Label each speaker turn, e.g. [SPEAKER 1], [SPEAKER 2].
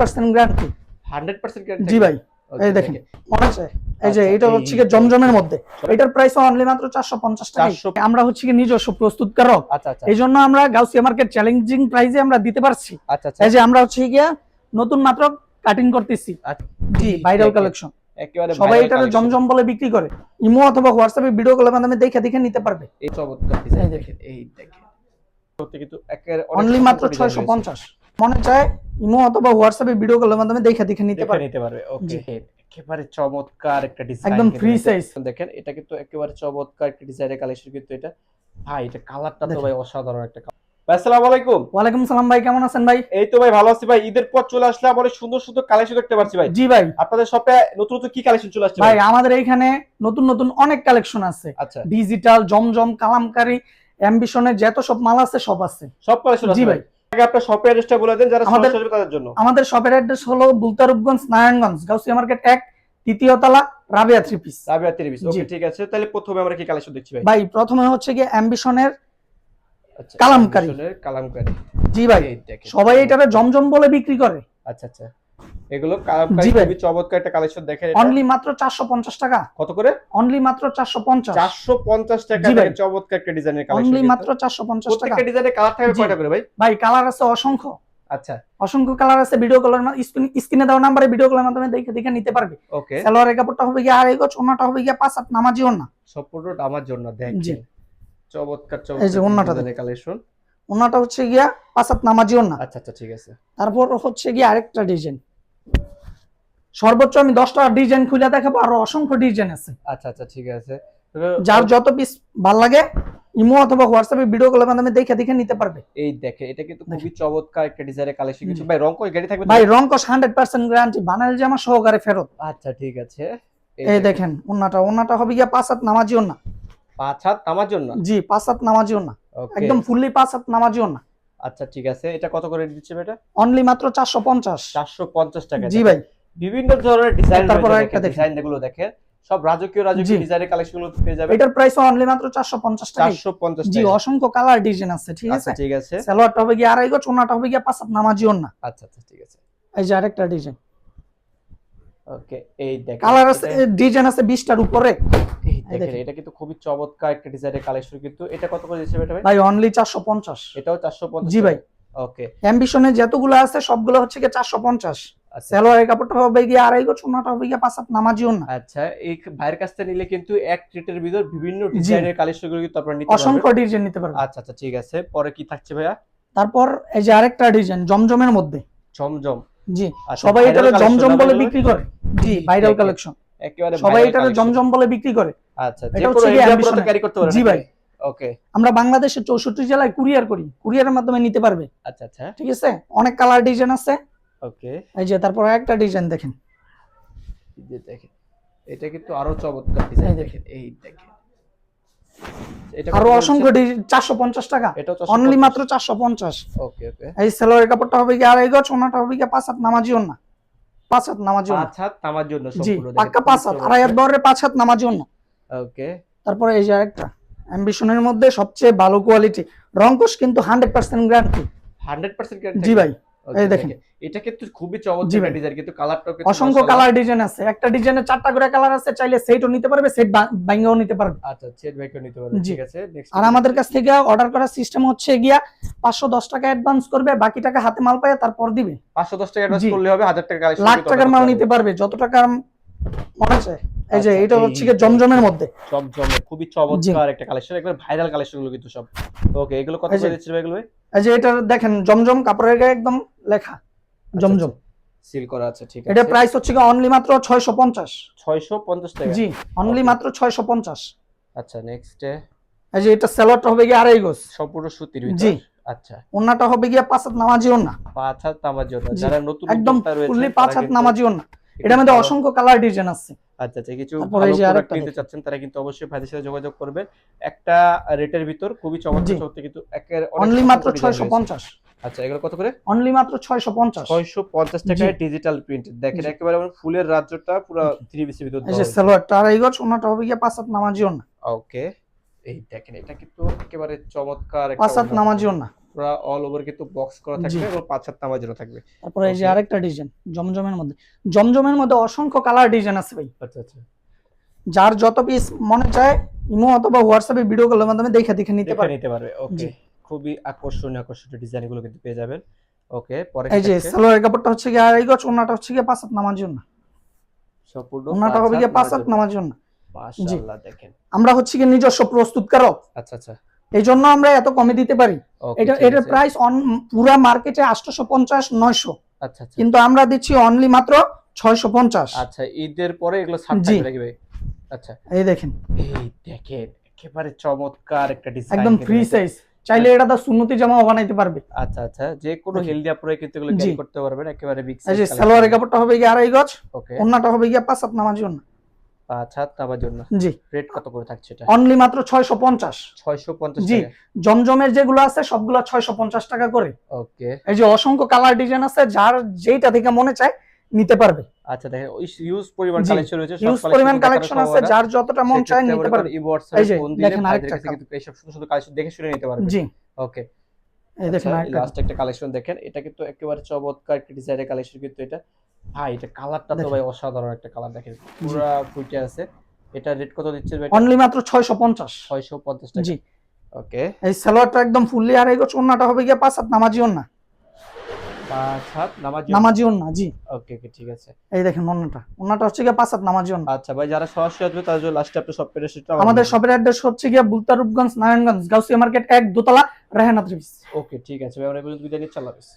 [SPEAKER 1] Percent guarantee.
[SPEAKER 2] 100% guarantee
[SPEAKER 1] জি ভাই এই দেখেন এই যে
[SPEAKER 2] আচ্ছা,
[SPEAKER 1] এটা হচ্ছে কি জমজমের মধ্যে। এটার প্রাইস অনলি মাত্র চারশো পঞ্চাশ টাকা আমরা হচ্ছে কি নিজস্ব প্রস্তুতকারক।
[SPEAKER 2] আচ্ছা আচ্ছা।
[SPEAKER 1] আমরা গাউসিয়া মার্কেট চ্যালেঞ্জিং প্রাইসে আমরা দিতে পারছি। এই যে আমরা হচ্ছে নতুন মাত্র কাটিং করতেছি। জি ভাইরাল কালেকশন
[SPEAKER 2] একেবারে
[SPEAKER 1] সবাই এটা জমজম বলে বিক্রি করে। ইমো অথবা হোয়াটসঅ্যাপে ভিডিও কলের মাধ্যমে দেখে দেখে নিতে পারবে।
[SPEAKER 2] এই চমৎকার ডিজাইন
[SPEAKER 1] এই
[SPEAKER 2] দেখেন এই দেখেন। কিন্তু
[SPEAKER 1] অনলি মাত্র
[SPEAKER 2] design
[SPEAKER 1] ছয়শো
[SPEAKER 2] রয়েছে।
[SPEAKER 1] পঞ্চাশ। মনে চায় ইমো অথবা হোয়াটসঅ্যাপে ভিডিও কলের মাধ্যমে দেখে দেখে নিতে পারবে
[SPEAKER 2] নিতে পারবে। ওকে একেবারে চমৎকার একটা ডিজাইন
[SPEAKER 1] একদম free size।
[SPEAKER 2] দেখেন এটা কিন্তু একেবারে চমৎকার একটা ডিজাইনের কালেকশন কিন্তু এটা। ভাই এটা কালারটা তো ভাই অসাধারণ একটা ভাই আসসালামু আলাইকুম।
[SPEAKER 1] ওয়ালাইকুম সালাম ভাই কেমন আছেন ভাই?
[SPEAKER 2] এই তো ভাই ভালো আছি ভাই। ঈদের পর চলে আসলাম অনেক সুন্দর সুন্দর কালেকশন দেখতে পাচ্ছি ভাই।
[SPEAKER 1] জি ভাই।
[SPEAKER 2] আপনাদের শপে নতুন নতুন কি কালেকশন চলে আসছে
[SPEAKER 1] ভাই?
[SPEAKER 2] ভাই
[SPEAKER 1] আমাদের এইখানে নতুন নতুন অনেক কালেকশন আছে।
[SPEAKER 2] আচ্ছা।
[SPEAKER 1] ডিজিটাল জমজম কালামকারি অ্যাম্বিশনের যত সব মাল আছে সব আছে।
[SPEAKER 2] সব কালেকশন আছে
[SPEAKER 1] জি
[SPEAKER 2] ভাই। আগে আপনার শপের অ্যাড্রেসটা বলে দেন যারা
[SPEAKER 1] আমাদের-
[SPEAKER 2] তাদের জন্য।
[SPEAKER 1] আমাদের শপের অ্যাড্রেস হলো বুলতারূপগঞ্জ নারায়ণগঞ্জ গাউসিয়া মার্কেট এক তৃতীয় তলা Rabiya three piece
[SPEAKER 2] Rabiya three
[SPEAKER 1] piece
[SPEAKER 2] okay ঠিক আছে। তাহলে প্রথমে আমরা কি কালেকশন দেখছি ভাই?
[SPEAKER 1] ভাই প্রথমে হচ্ছে গিয়ে অ্যাম্বিশনের
[SPEAKER 2] আচ্ছা
[SPEAKER 1] কালামকারী।
[SPEAKER 2] কালামকারী।
[SPEAKER 1] জি ভাই। সবাই এটারে জমজম বলে বিক্রি করে।
[SPEAKER 2] আচ্ছা আচ্ছা। এগুলো। খুবই চমৎকার একটা কালেকশন দেখেন
[SPEAKER 1] অনলি মাত্র চারশো পঞ্চাশ টাকা।
[SPEAKER 2] কত করে?
[SPEAKER 1] অনলি মাত্র চারশো পঞ্চাশ।
[SPEAKER 2] 450 টাকা চমৎকার একটা ডিজাইনের কালেকশন
[SPEAKER 1] অনলি মাত্র চারশো পঞ্চাশ টাকা।
[SPEAKER 2] প্রত্যেকটা ডিজাইনের কালার থাকবে কয়টা করে ভাই?
[SPEAKER 1] ভাই কালার আছে অসংখ্য।
[SPEAKER 2] আচ্ছা।
[SPEAKER 1] অসংখ্য কালার আছে ভিডিও কলের স্ক্রিনে দেওয়া নাম্বারে ভিডিও কলের মাধ্যমে দেখে দেখে নিতে পারবে।
[SPEAKER 2] ওকে
[SPEAKER 1] সালোয়ারের কাপড়টা হবে গিয়ে ওনাটা হবে গিয়ে পাঁচ হাত নামাজি ওনা
[SPEAKER 2] আমার জন্য। দেখেন। চমৎকার
[SPEAKER 1] এই যে
[SPEAKER 2] কালেকশন
[SPEAKER 1] ওনাটা হচ্ছে গিয়া পাঁচ হাত নামাজি ওনা
[SPEAKER 2] আচ্ছা আচ্ছা ঠিক আছে।
[SPEAKER 1] তারপর হচ্ছে গিয়ে আরেকটা ডিজাইন সর্বোচ্চ আমি দশটা ডিজাইন খুলে দেখাবো আরও অসংখ্য ডিজাইন আছে।
[SPEAKER 2] আচ্ছা আচ্ছা ঠিক আছে।
[SPEAKER 1] যার যত পিস ভালো লাগে ইমো অথবা হোয়াটসঅ্যাপে ভিডিও কলের মাধ্যমে দেখে দেখে নিতে পারবে।
[SPEAKER 2] এই দেখে এটা কিন্তু খুবই চমৎকার একটা ডিজাইনের কালেকশন কিছু। ভাই রং কই গাড়ি থাকবে?
[SPEAKER 1] ভাই রংকশ হান্ড্রেড পার্সেন্ট গ্যারান্টি বানাল জামা সহকারে ফেরত।
[SPEAKER 2] আচ্ছা ঠিক আছে।
[SPEAKER 1] এই দেখেন ওনাটা ওনাটা হবে গিয়া পাঁচ হাত নামাজি ওনা
[SPEAKER 2] পাঁচ হাত আমার জন্য
[SPEAKER 1] জি পাঁচ হাত নামাজি ওনা
[SPEAKER 2] ওকে
[SPEAKER 1] একদম ফুললি পাঁচ হাত নামাজি ওনা
[SPEAKER 2] আচ্ছা ঠিক আছে। এটা কত করে দিচ্ছে এটা?
[SPEAKER 1] অনলি মাত্র চারশো পঞ্চাশ।
[SPEAKER 2] চারশো পঞ্চাশ টাকা
[SPEAKER 1] জি ভাই।
[SPEAKER 2] বিভিন্ন ধরনের ডিজাইন
[SPEAKER 1] তারপর দেখেন।
[SPEAKER 2] ডিজাইনগুলো দেখেন। সব রাজকীয় রাজকীয় ডিজাইনের কালেকশনগুলো পেয়ে যাবে
[SPEAKER 1] এটার প্রাইস অনলি মাত্র চারশো পঞ্চাশ টাকা
[SPEAKER 2] চারশো পঞ্চাশ
[SPEAKER 1] জি অসংখ্য কালার ডিজাইন আছে ঠিক আছে?
[SPEAKER 2] আচ্ছা ঠিক আছে।
[SPEAKER 1] সালোয়ারটা হবে গিয়ে আড়াই গজ ওনাটা হবে গিয়ে পাঁচ হাত নামাজি ওনা
[SPEAKER 2] আচ্ছা আচ্ছা ঠিক আছে।
[SPEAKER 1] এই যে আরেকটা ডিজাইন
[SPEAKER 2] ওকে এই দেখেন
[SPEAKER 1] কালার আছে ডিজাইন আছে বিশটার উপরে।
[SPEAKER 2] এই
[SPEAKER 1] এই
[SPEAKER 2] দেখেন। এটা কিন্তু খুবই চমৎকার একটা ডিজাইনের কালেকশন কিন্তু। এটা কত করে দিচ্ছে এটা ভাই?
[SPEAKER 1] ভাই অনলি চারশো পঞ্চাশ।
[SPEAKER 2] এটাও চারশো পঞ্চাশ
[SPEAKER 1] জি ভাই।
[SPEAKER 2] ওকে।
[SPEAKER 1] অ্যাম্বিশনের যতগুলো আছে সবগুলো হচ্ছে পঞ্চাশ।
[SPEAKER 2] আচ্ছা
[SPEAKER 1] সালোয়ারের কাপড়টা হবে গিয়ে আড়াই গজ ওনাটা হবে গিয়ে পাঁচ হাত নামাজি ওনা
[SPEAKER 2] আচ্ছা এই ভাইয়ের কাছ থেকে নিলে কিন্তু এক ট্রিটের ভিতর বিভিন্ন ডিজাইনের কালেকশনগুলো কিন্তু আপনারা নিতে
[SPEAKER 1] অসংখ্য ডিজাইন নিতে পারবে
[SPEAKER 2] আচ্ছা আচ্ছা ঠিক আছে। পরে কি থাকছে ভাইয়া?
[SPEAKER 1] তারপর এই যে আরেকটা ডিজাইন জমজমের মধ্যে।
[SPEAKER 2] জমজম।
[SPEAKER 1] জি
[SPEAKER 2] আচ্ছা,
[SPEAKER 1] সবাই জমজম বলে? বিক্রি করে। জি ভাইরাল কালেকশন
[SPEAKER 2] একেবারে
[SPEAKER 1] সবাই জমজম বলে বিক্রি করে।
[SPEAKER 2] আচ্ছা যে ইন্ডিয়া পুরো ক্যারি করতে পারবেন
[SPEAKER 1] জি ভাই।
[SPEAKER 2] ওকে
[SPEAKER 1] আমরা বাংলাদেশের চৌষট্টি জেলায় কুরিয়ার করি। কুরিয়ারের মাধ্যমে নিতে পারবে।
[SPEAKER 2] আচ্ছা আচ্ছা।
[SPEAKER 1] ঠিক আছে? অনেক কালার ডিজাইন আছে।
[SPEAKER 2] ওকে
[SPEAKER 1] এই যে তারপর একটা ডিজাইন দেখেন।
[SPEAKER 2] এই যে দেখেন এটা কিন্তু আরও চমৎকার ডিজাইন দেখেন। এই দেখেন। এটা
[SPEAKER 1] আরও অসংখ্য চারশো পঞ্চাশ টাকা। অনলি মাত্র চারশো পঞ্চাশ।
[SPEAKER 2] ওকে ওকে
[SPEAKER 1] এই সালোয়ারের কাপড়টা হবে গিয়ে আড়াই গজ ওনাটা হবে গিয়ে পাঁচ হাত নামাজি ওনা পাঁচ হাত নামাজি
[SPEAKER 2] পাঁচ হাত তামার জন্য
[SPEAKER 1] জি পাক্কা পাঁচ হাত। আড়াই হাত বহরের পাঁচ হাত নামাজি ওনা
[SPEAKER 2] ওকে
[SPEAKER 1] তারপরে এই যে আরেকটা। অ্যাম্বিশনের মধ্যে সবচেয়ে ভালো কোয়ালিটি রংকশ কিন্তু হান্ড্রেড পার্সেন্ট গ্যারান্টি
[SPEAKER 2] 100% গ্যারান্টি
[SPEAKER 1] জি ভাই। এই দেখেন।
[SPEAKER 2] এটা কিন্তু খুবই চমৎকার ডিজাইন কিন্তু কালারটাও কিন্তু
[SPEAKER 1] অসংখ্য কালার ডিজাইন আছে। একটা ডিজাইনের চারটা করে কালার আছে চাইলে সেটও নিতে পারবে সেট বাইঙ্গাও নিতে পারবে।
[SPEAKER 2] আচ্ছা সেট ভাইকে নিতে পারবেন ঠিক আছে
[SPEAKER 1] আর আমাদের কাছ থেকে অর্ডার করার সিস্টেম হচ্ছে গিয়া টাকা অ্যাডভান্স করবে বাকি টাকা হাতে মাল পায় তারপর দিবে।
[SPEAKER 2] 510 টাকা অ্যাডভান্স করলে হবে 1000 টাকা কালেকশন
[SPEAKER 1] লাখ টাকার মাল নিতে পারবে যত টাকা মনে আছে। এই যে
[SPEAKER 2] আচ্ছা,
[SPEAKER 1] এটা হচ্ছে জমজমের মধ্যে।
[SPEAKER 2] জমজমে খুবই চমৎকার একটা কালেকশন একবার ভাইরাল কালেকশনগুলো কিন্তু সব। ওকে এগুলো কত করে দিচ্ছেন এগুলো
[SPEAKER 1] এই যে এটা দেখেন জমজম কাপড়ের গায়ে একদম লেখা জমজম।
[SPEAKER 2] সিল করা আছে ঠিক আছে।
[SPEAKER 1] এটা প্রাইস হচ্ছে গিয়ে অনলি মাত্র ছয়শো পঞ্চাশ।
[SPEAKER 2] 650 টাকা।
[SPEAKER 1] জি অনলি মাত্র ছয়শো পঞ্চাশ।
[SPEAKER 2] আচ্ছা নেক্সটে
[SPEAKER 1] এই যে এটা সেলরটা হবে গিয়ে আড়াই গোস
[SPEAKER 2] সম্পূর্ণ সুতির ভিতর। জি। আচ্ছা।
[SPEAKER 1] ওনাটা হবে গিয়ে পাঁচ হাত নামাজি ওনা
[SPEAKER 2] পাঁচ হাত তামার জন্য
[SPEAKER 1] জি।
[SPEAKER 2] যারা নতুন
[SPEAKER 1] একদম ফুললি পাঁচ হাত নামাজি ওনা
[SPEAKER 2] একটু
[SPEAKER 1] এটার মধ্যে অসংখ্য কালার ডিজাইন আছে।
[SPEAKER 2] আচ্ছা আচ্ছা কিছু প্রোডাক্ট নিতে চাচ্ছেন তারা কিন্তু অবশ্যই ভাইদের সাথে যোগাযোগ করবে একটা রেটের ভিতর খুবই চমৎকার কিন্তু
[SPEAKER 1] অনলি মাত্র
[SPEAKER 2] design
[SPEAKER 1] ছয়শো
[SPEAKER 2] রয়েছে।
[SPEAKER 1] পঞ্চাশ।
[SPEAKER 2] আচ্ছা এগুলো কত করে?
[SPEAKER 1] অনলি মাত্র ছয়শো পঞ্চাশ।
[SPEAKER 2] ছয়শো পঞ্চাশ টাকায় ডিজিটাল প্রিন্ট দেখেন একেবারে ফুলের রাজ্যটা পুরো থ্রি পিসের ভিতর
[SPEAKER 1] এই যে সেলোয়ারটা আড়াই গজ ওনাটা হবে গিয়ে পাঁচ হাত নামাজি ওনা
[SPEAKER 2] ওকে এই দেখেন এটা কিন্তু একেবারে চমৎকার একটা
[SPEAKER 1] পাঁচ হাত
[SPEAKER 2] ওড়না।
[SPEAKER 1] নামাজি ওনা
[SPEAKER 2] পুরো অল ওভার কিন্তু বক্স করা থাকবে এবং পাঁচ সাত নামার থাকবে।
[SPEAKER 1] তারপরে এই যে আরেকটা ডিজাইন জমজমের মধ্যে। জমজমের মধ্যে অসংখ্য কালার ডিজাইন আছে ভাই।
[SPEAKER 2] আচ্ছা আচ্ছা।
[SPEAKER 1] যার যত পিস মনে চায় ইমো অথবা হোয়াটসঅ্যাপে ভিডিও কলের মাধ্যমে দেখে দেখে নিতে
[SPEAKER 2] দেখে
[SPEAKER 1] পারে
[SPEAKER 2] নিতে পারবে ওকে। খুবই আকর্ষণীয় আকর্ষণীয় ডিজাইনগুলো কিন্তু পেয়ে যাবেন। ওকে পরে
[SPEAKER 1] এই যে
[SPEAKER 2] থাকছে?
[SPEAKER 1] সালোয়ারের কাপড়টা হচ্ছে গিয়ে আড়াই গজ ওনাটা হচ্ছে গিয়ে পাঁচ হাত নামার জন্য।
[SPEAKER 2] সম্পূর্ণ
[SPEAKER 1] ওনাটা হবে গিয়ে পাঁচ হাত নামার জন্য।
[SPEAKER 2] মাশাআল্লাহ দেখেন।
[SPEAKER 1] আমরা হচ্ছে গিয়ে নিজস্ব প্রস্তুতকারক
[SPEAKER 2] আচ্ছা আচ্ছা।
[SPEAKER 1] এই জন্য আমরা এত কমে দিতে পারি। এটা এটার প্রাইস অন পুরা মার্কেটে আটশোশো পঞ্চাশ নয়শো।
[SPEAKER 2] আচ্ছা আচ্ছা।
[SPEAKER 1] কিন্তু আমরা দিচ্ছি অনলি মাত্র ছয়শো পঞ্চাশ
[SPEAKER 2] আচ্ছা ঈদের পরে এগুলো ছাড়। থাকবে ভাই? আচ্ছা।
[SPEAKER 1] এই দেখেন।
[SPEAKER 2] এই দেখেন একেবারে চমৎকার একটা ডিজাইন
[SPEAKER 1] একদম ফ্রি সাইজ চাইলে এটা তো সুন্নতি জামাও বানাইতে পারবে।
[SPEAKER 2] আচ্ছা আচ্ছা। যে কোনো হেলদি আপুরে কিন্তু এগুলো। ক্যারি করতে পারবেন একেবারে বিগ
[SPEAKER 1] এই যে সালোয়ারের কাপড়টা হবে গিয়ে আড়াই গজ
[SPEAKER 2] ওকে।
[SPEAKER 1] ওনাটা হবে গিয়ে পাঁচ হাত নামার জন্য
[SPEAKER 2] পাঁচ হাত নামার জন্য
[SPEAKER 1] জি।
[SPEAKER 2] রেট কত করে থাকছে এটা?
[SPEAKER 1] অনলি মাত্র ছয়শো পঞ্চাশ।
[SPEAKER 2] ছয়শো পঞ্চাশ
[SPEAKER 1] জি। জমজমের যেগুলো আছে সবগুলো ছয়শো পঞ্চাশ টাকা করে।
[SPEAKER 2] ওকে।
[SPEAKER 1] এই যে অসংখ্য কালার ডিজাইন আছে যার যেইটা থেকে মনে চায় নিতে পারবে।
[SPEAKER 2] আচ্ছা দেখেন ইউজ পরিমাণ কালেকশন রয়েছে collection
[SPEAKER 1] পরিমাণ কালেকশন আছে যার যতটা মন চায় নিতে পারবে।
[SPEAKER 2] ফোন দিলে
[SPEAKER 1] আরেকটা
[SPEAKER 2] কিন্তু এইসব সুন্দর সুন্দর কালেকশন দেখে শুনে নিতে পারবে।
[SPEAKER 1] জি।
[SPEAKER 2] ওকে।
[SPEAKER 1] এই দেখেন
[SPEAKER 2] লাস্ট একটা কালেকশন দেখেন এটা কিন্তু একেবারে চমৎকার একটা ডিজাইনের কালেকশন কিন্তু এটা। ভাই এটা কালারটা তো ভাই অসাধারণ একটা কালার দেখেন পুরো ফুটে আছে। এটা রেট কত দিচ্ছে ভাই
[SPEAKER 1] অনলি মাত্র ছয়শো পঞ্চাশ।
[SPEAKER 2] 650 টাকা।
[SPEAKER 1] জি।
[SPEAKER 2] ওকে।
[SPEAKER 1] এই সালোয়ারটা একদম ফুললি আর এই ওন্নাটা হবে গিয়ে পাঁচ হাত নামাজি ওন্না
[SPEAKER 2] পাঁচ হাত নামাজ
[SPEAKER 1] নামাজি ওন্না জি।
[SPEAKER 2] ওকে ওকে ঠিক আছে।
[SPEAKER 1] এই দেখেন ওন্নাটা ওন্নাটা হচ্ছে গিয়ে পাঁচ হাত নামাজি ওন্না
[SPEAKER 2] আচ্ছা ভাই যারা সরাসরি আসবে জন্য লাস্টে সব
[SPEAKER 1] আমাদের শপের অ্যাড্রেস হচ্ছে গিয়ে নারায়ণগঞ্জ গাউসিয়া মার্কেট এক দোতলা রেহানা
[SPEAKER 2] ওকে ঠিক আছে ভাই আমরা এই পর্যন্ত বিদায় নিচ্ছি আল্লাহ হাফেজ।